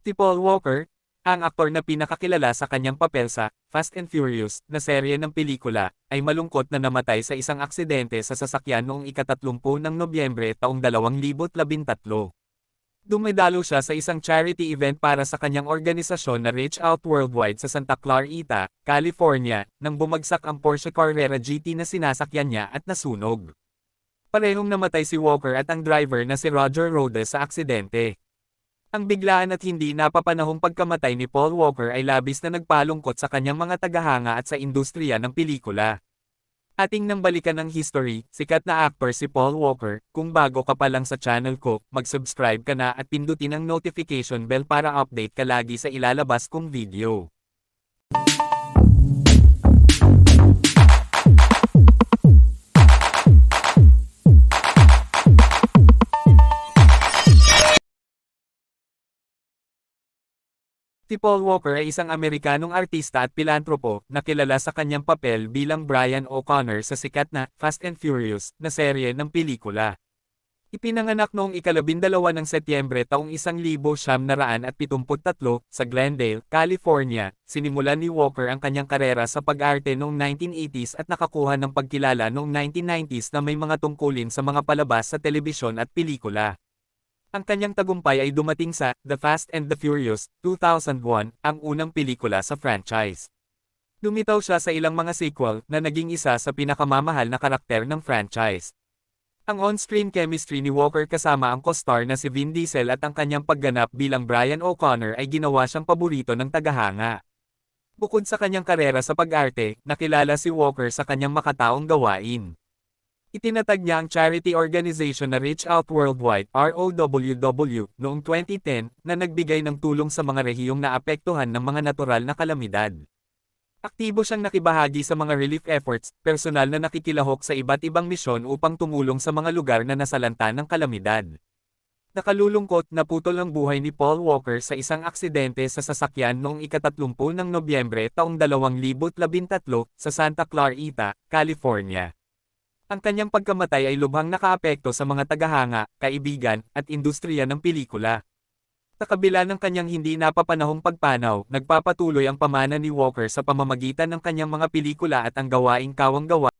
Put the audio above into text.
Si Paul Walker, ang aktor na pinakakilala sa kanyang papel sa Fast and Furious na serye ng pelikula, ay malungkot na namatay sa isang aksidente sa sasakyan noong ikatatlumpu ng Nobyembre taong 2013. Dumidalo siya sa isang charity event para sa kanyang organisasyon na Reach Out Worldwide sa Santa Clarita, California, nang bumagsak ang Porsche Carrera GT na sinasakyan niya at nasunog. Parehong namatay si Walker at ang driver na si Roger Rhodes sa aksidente. Ang biglaan at hindi napapanahong pagkamatay ni Paul Walker ay labis na nagpalungkot sa kanyang mga tagahanga at sa industriya ng pelikula. Ating nang balikan ng history, sikat na actor si Paul Walker, kung bago ka pa lang sa channel ko, mag-subscribe ka na at pindutin ang notification bell para update ka lagi sa ilalabas kong video. Si Paul Walker ay isang Amerikanong artista at pilantropo na kilala sa kanyang papel bilang Brian O'Connor sa sikat na Fast and Furious na serye ng pelikula. Ipinanganak noong ikalabindalawa ng Setyembre taong 1973 sa Glendale, California, sinimulan ni Walker ang kanyang karera sa pag-arte noong 1980s at nakakuha ng pagkilala noong 1990s na may mga tungkulin sa mga palabas sa telebisyon at pelikula. Ang kanyang tagumpay ay dumating sa The Fast and the Furious 2001, ang unang pelikula sa franchise. Lumitaw siya sa ilang mga sequel na naging isa sa pinakamamahal na karakter ng franchise. Ang on-screen chemistry ni Walker kasama ang co-star na si Vin Diesel at ang kanyang pagganap bilang Brian O'Connor ay ginawa siyang paborito ng tagahanga. Bukod sa kanyang karera sa pag-arte, nakilala si Walker sa kanyang makataong gawain. Itinatag niya ang charity organization na Reach Out Worldwide ROWW noong 2010 na nagbigay ng tulong sa mga rehiyong naapektuhan ng mga natural na kalamidad. Aktibo siyang nakibahagi sa mga relief efforts, personal na nakikilahok sa iba't ibang misyon upang tumulong sa mga lugar na nasalanta ng kalamidad. Nakalulungkot na putol ang buhay ni Paul Walker sa isang aksidente sa sasakyan noong ikatatlumpu ng Nobyembre taong 2013 sa Santa Clarita, California. Ang kanyang pagkamatay ay lubhang nakaapekto sa mga tagahanga, kaibigan, at industriya ng pelikula. Sa kabila ng kanyang hindi napapanahong pagpanaw, nagpapatuloy ang pamana ni Walker sa pamamagitan ng kanyang mga pelikula at ang gawaing kawang gawa